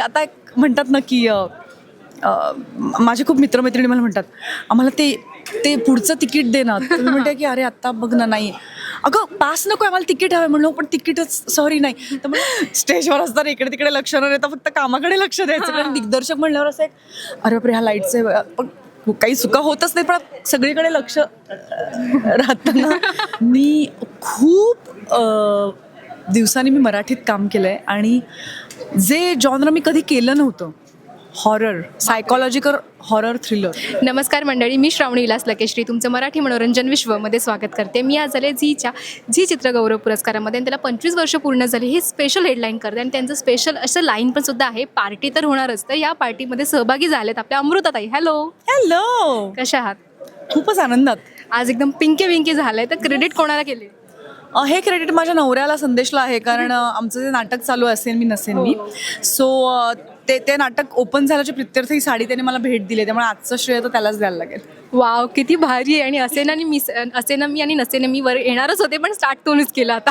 आता एक म्हणतात ना की माझे खूप मित्रमैत्रिणी मला म्हणतात आम्हाला ते ते पुढचं तिकीट दे ना. मी म्हणते की अरे आत्ता बघ ना नाही. अगं पास नको आम्हाला तिकीट हवं म्हणलो पण तिकीटच सॉरी नाही. तर मग स्टेजवर असताना इकडे तिकडे लक्ष न देता फक्त कामाकडे लक्ष द्यायचं. कारण दिग्दर्शक म्हणल्यावर असं एक अरे बापरे ह्या लाईटचे पण काही चुका होतच नाही पण सगळीकडे लक्ष राहतं ना. मी खूप दिवसांनी मी मराठीत काम केलं आहे आणि जे जॉनर मी कधी केलं नव्हतं हॉरर सायकॉलॉजिकल हॉरर थ्रिलर नमस्कार मंडळी मी श्रावणी विलास लकेश्री तुमचं मराठी मनोरंजन विश्वमध्ये स्वागत करते. मी आज आले झीच्या झी चित्रगौरव पुरस्कारामध्ये आणि त्याला पंचवीस वर्ष पूर्ण झाली. हे स्पेशल हेडलाईन करते आणि त्यांचं स्पेशल असं लाईन पण सुद्धा आहे पार्टी तर होणारच तर या पार्टीमध्ये सहभागी झालेत आपल्या अमृताताई. हॅलो हॅलो कशा आहात? खूपच आनंदात. आज एकदम पिंकी विंकी झालंय. तर क्रेडिट कोणाला केले? अ, हे क्रेडिट माझ्या नवऱ्याला संदेशला आहे कारण अ, आमचं जे नाटक चालू असेल मी नसेन मी. सो ते ते नाटक ओपन झाल्याच्या प्रित्यर्थ ही साडी त्याने मला भेट दिली त्यामुळे आजचं श्रेय तर त्यालाच द्यायला लागेल. वाव किती भारी आहे. आणि असे ना आणि मी असे ना मी आणि नसे ना मी वर येणारच होते पण स्टार्ट तोच केला आता.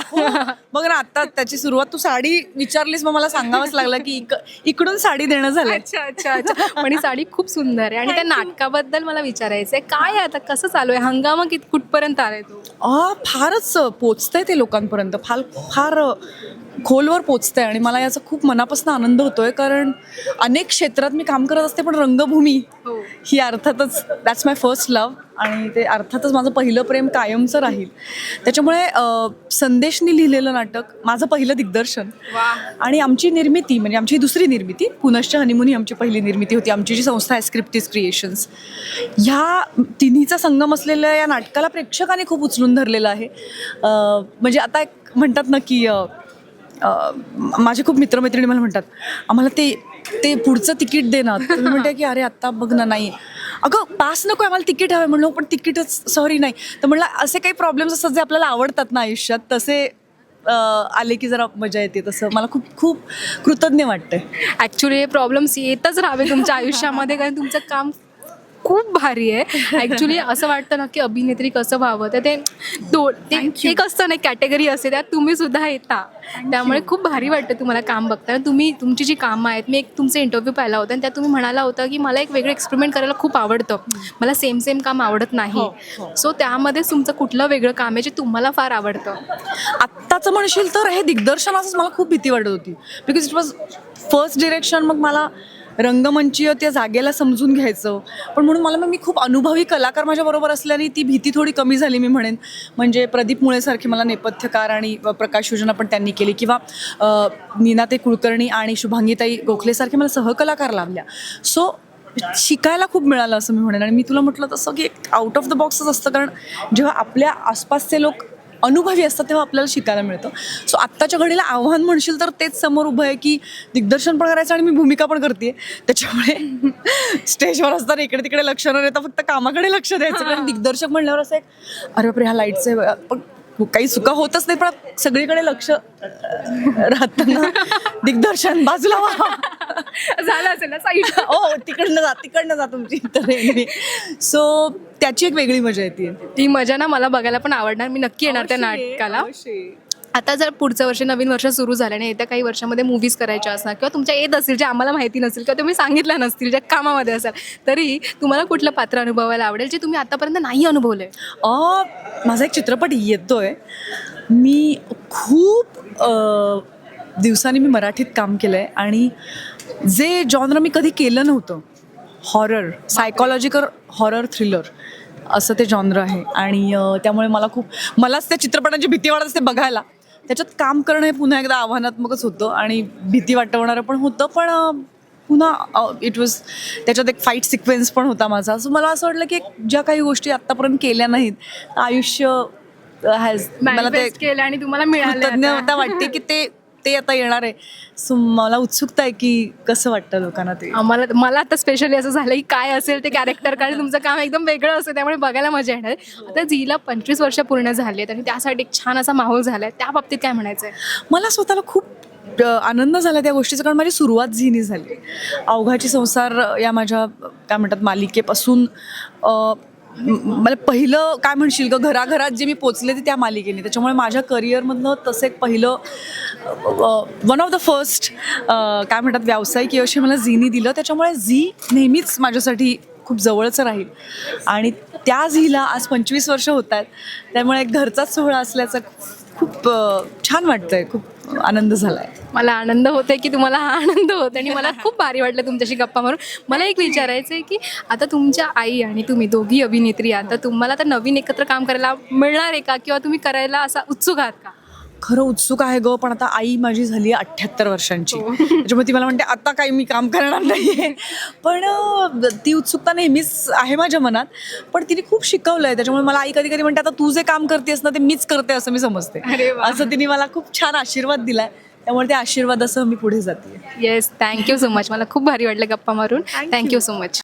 बघ ना आता त्याची सुरुवात तू साडी विचारलीस मग मला सांगावंच लागलं की इक इकडून साडी देणं झालंय. अच्छा अच्छा अच्छा. पण ही साडी खूप सुंदर आहे. आणि त्या नाटकाबद्दल मला विचारायचं आहे काय आहे आता? कसं चालू आहे? हंगामा कित कुठपर्यंत आलाय तो? फारच पोचतंय ते लोकांपर्यंत. फार फार खोलवर पोचतंय आणि मला याचा खूप मनापासून आनंद होतोय कारण अनेक क्षेत्रात मी काम करत असते पण रंगभूमी हो. ही अर्थातच दॅट्स माय फर्स्ट लव आणि ते अर्थातच माझं पहिलं प्रेम कायमचं राहील. त्याच्यामुळे संदेशनी लिहिलेलं नाटक माझं पहिलं दिग्दर्शन. आणि आमची निर्मिती म्हणजे आमची दुसरी निर्मिती पुनश्च हनीमून ही आमची पहिली निर्मिती होती. आमची जी संस्था आहे स्क्रिप्टिस क्रिएशन्स ह्या तिन्हीचा संगम असलेल्या या नाटकाला प्रेक्षकाने खूप उचलून धरलेलं आहे. म्हणजे आता एक म्हणतात ना की माझे खूप मित्रमैत्रिणी मला म्हणतात आम्हाला ते ते पुढचं तिकीट दे ना. तुम्ही म्हणते की अरे आत्ता बघ ना नाही. अगं पास नको आम्हाला तिकीट हवं म्हणलो पण तिकीटच सॉरी नाही. तर म्हणलं असे काही प्रॉब्लेम्स असतात जे आपल्याला आवडतात ना आयुष्यात तसे आले की जरा मजा येते तसं. मला खूप खूप कृतज्ञ वाटतंय. ॲक्च्युली हे प्रॉब्लेम्स येतच राहावे तुमच्या आयुष्यामध्ये कारण तुमचं काम खूप भारी आहे. ॲक्च्युली असं वाटतं ना की अभिनेत्री कसं व्हावं? तर ते एक असतं ना कॅटेगरी असते त्यात तुम्ही सुद्धा येता. त्यामुळे खूप भारी वाटतं तुम्हाला काम बघताना. तुम्ही तुमची जी कामं आहेत मी एक तुमचा इंटरव्ह्यू पाहिला होता आणि त्यात तुम्ही म्हणाला होता की मला एक वेगळं एक्सपेरिमेंट करायला खूप आवडतं. मला सेम सेम काम आवडत नाही. सो त्यामध्ये तुमचं कुठलं वेगळं काम आहे जे तुम्हाला फार आवडतं? आत्ताचं म्हणशील तर हे दिग्दर्शनाचंच मला खूप भीती वाटत होती. Because it was first direction मग मला रंगमंचीय त्या जागेला समजून घ्यायचं. पण म्हणून मला मग मी खूप अनुभवी कलाकार माझ्याबरोबर असल्याने ती भीती थोडी कमी झाली मी म्हणेन. म्हणजे प्रदीप मुळेसारखे मला नेपथ्यकार आणि प्रकाश योजना पण त्यांनी केली किंवा नीनाते कुलकर्णी आणि शुभांगीताई गोखलेसारखे मला सहकलाकार लाभल्या. सो शिकायला खूप मिळालं असं मी म्हणेन. आणि मी तुला म्हटलं तसं की एक आउट ऑफ द बॉक्सच असतं. कारण जेव्हा आपल्या आसपासचे लोक अनुभवी असतात तेव्हा आपल्याला शिकायला मिळतं. सो आत्ताच्या घडीला आव्हान म्हणशील तर तेच समोर उभं आहे की दिग्दर्शन पण करायचं आणि मी भूमिका पण करते त्याच्यामुळे स्टेजवर असताना इकडे तिकडे लक्ष न देता फक्त कामाकडे लक्ष द्यायचं. कारण दिग्दर्शक म्हणल्यावर असं एक अरे बापरे ह्या लाईटचे पण काही चुका होतच नाही पण सगळीकडे लक्ष राहतं ना दिग्दर्शन बाजूला. झालं असेल ना साईड? ओ तिकडनं जा तिकडनं जा तुमची तर सो त्याची एक वेगळी मजा येते. ती मजा ना मला बघायला पण आवडणार. मी नक्की येणार त्या नाटकाला. आता जर पुढचं वर्ष नवीन वर्ष सुरू झालं आणि येत्या काही वर्षामध्ये मूवीज करायच्या असणार किंवा तुमच्या येत असतील जे आम्हाला माहिती नसेल किंवा तुम्ही सांगितल्या नसतील ज्या कामामध्ये असाल तरी तुम्हाला कुठलं पात्र अनुभवायला आवडेल जे तुम्ही आतापर्यंत नाही अनुभवलंय? अ, माझा एक चित्रपट येतोय. मी खूप दिवसांनी मी मराठीत काम केलं आहे आणि जे जॉनर मी कधी केलं नव्हतं हॉरर सायकॉलॉजिकल हॉरर थ्रिलर असं ते जॉनर आहे. आणि त्यामुळे मला खूप मलाच त्या चित्रपटांची भीती वाटत असते बघायला. त्याच्यात काम करणं हे पुन्हा एकदा आव्हानात्मकच होतं आणि भीती वाटवणारं पण होतं पण पुन्हा इट वॉज त्याच्यात एक फाईट सिक्वेन्स पण होता माझा. सो मला असं वाटलं की ज्या काही गोष्टी आत्तापर्यंत केल्या नाहीत आयुष्य हॅज मला ते केलं आणि तुम्हाला मिळालं वाटते की ते ते आता येणार आहे. सो मला उत्सुकता आहे की कसं वाटतं लोकांना ते. आम्हाला मला आता स्पेशली असं झालं की काय असेल ते कॅरेक्टर कारण तुमचं काम एकदम वेगळं असतं त्यामुळे बघायला मजा येणार आता झीला पंचवीस वर्ष पूर्ण झाली आहेत आणि त्यासाठी एक छान असा माहोल झाला आहे त्या बाबतीत काय म्हणायचं आहे? मला स्वतःला खूप आनंद झाला त्या गोष्टीचा कारण माझी सुरुवात झिनी झाली. अवघाची संसार या माझ्या काय म्हणतात मालिकेपासून मला पहिलं काय म्हणशील गं? घराघरात जे मी पोचले ते त्या मालिकेने. त्याच्यामुळे माझ्या करिअरमधलं तसं एक पहिलं वन ऑफ द फर्स्ट काय म्हणतात व्यावसायिक यश हे मला झीनी दिलं. त्याच्यामुळे झी नेहमीच माझ्यासाठी खूप जवळचं राहील. आणि त्या झीला आज पंचवीस वर्ष होत आहेत. त्यामुळे एक घरचाच सोहळा असल्याचं खूप छान छान वाटतंय. खूप आनंद झाला आहे मला आनंद होतोय की तुम्हाला हा आनंद होतो आणि मला खूप भारी वाटलं तुमच्याशी गप्पा मारून. मला एक विचारायचं आहे की आता तुमच्या आई आणि तुम्ही दोघी अभिनेत्री आता तर तुम्हाला आता नवीन एकत्र काम करायला मिळणार आहे का? किंवा तुम्ही करायला असा उत्सुक आहात का? खरं उत्सुक आहे ग पण आता आई माझी झाली आहे अठ्ठ्याहत्तर वर्षांची. त्याच्यामुळे ती मला म्हणते आता काही मी काम करणार नाहीये. पण अं, ती उत्सुकता नेहमीच आहे माझ्या मनात पण तिने खूप शिकवलं आहे त्याच्यामुळे मला आई कधी कधी म्हणते आता तू जे काम करतेस ना ते मीच करते असं मी समजते. असं तिने मला खूप छान आशीर्वाद दिलाय. त्यामुळे त्या आशीर्वादासह मी पुढे जाते येस थँक्यू सो मच मला खूप भारी वाटलं गप्पा मारून. Thank you so much